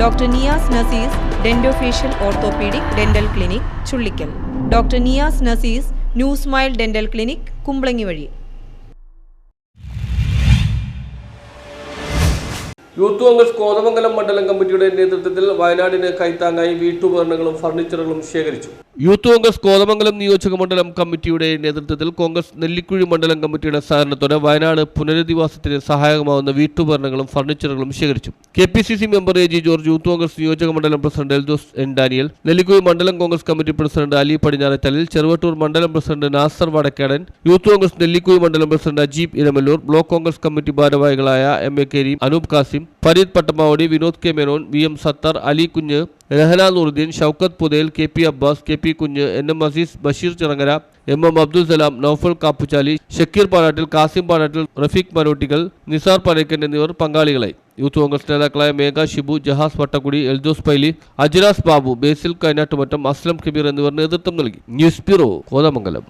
Doctor Niyas Nasees dentofacial orthopaedic dental clinic Chullickal. Doctor Niyas Nasees new smile dental clinic Kumbalangi വഴി. Youth Congress Kothamangalam മണ്ഡലം കമ്മിറ്റിയുടെ നേതൃത്വത്തിൽ വയനാടിന് കൈത്താങ്ങായി വീട്ടുപകരണങ്ങളും ഫർണിച്ചറുകളും ശേഖരിച്ചു. യൂത്ത് കോൺഗ്രസ് കോതമംഗലം നിയോജക മണ്ഡലം കമ്മിറ്റിയുടെ നേതൃത്വത്തിൽ കോൺഗ്രസ് നെല്ലിക്കുഴി മണ്ഡലം കമ്മിറ്റിയുടെ സഹകരണത്തോടെ വയനാട് പുനരധിവാസത്തിന് സഹായകമാവുന്ന വീട്ടുപകരണങ്ങളും ഫർണിച്ചറുകളും ശേഖരിച്ചു. K P C C member A G George youth Congress നിയോജക മണ്ഡലം president Eldhose N Daniel Nellikuzhi മണ്ഡലം കോൺഗ്രസ് കമ്മിറ്റി പ്രസിഡന്റ് അലി പടിഞ്ഞാറത്തലിൽ ചെറുവട്ടൂർ മണ്ഡലം പ്രസിഡന്റ് നാസർ വടക്കേടൻ യൂത്ത് കോൺഗ്രസ് നെല്ലിക്കുഴി മണ്ഡലം president Ajeeb Iramalloor block Congress committee ഭാരവാഹികളായ M A Kareem Anoop Kasim Fareed Pattamavadi Vinod K Menon V M Sathar Ali Kunju Rahana Nooruddeen Shoukath Puthel K P Abbas K P Kunju N M Azeez Basheer Chirangara M M Abdul Salam Noufal Kappuchali Shakeer Palattil Kasim Palattil Rafeeq Manottikal Nisar Parekkan എന്നിവർ പങ്കാളികളായി. Youth Congress നേതാക്കളായ മേഘ ഷിബു ജഹാസ് വട്ടക്കുടി എൽജോസ് പൈലി അജിറാസ് ബാബു ബേസിൽ കൈനാട്ടുമറ്റം അസ്ലം കബീർ എന്നിവർ നേതൃത്വം നൽകി. News bureau Kothamangalam.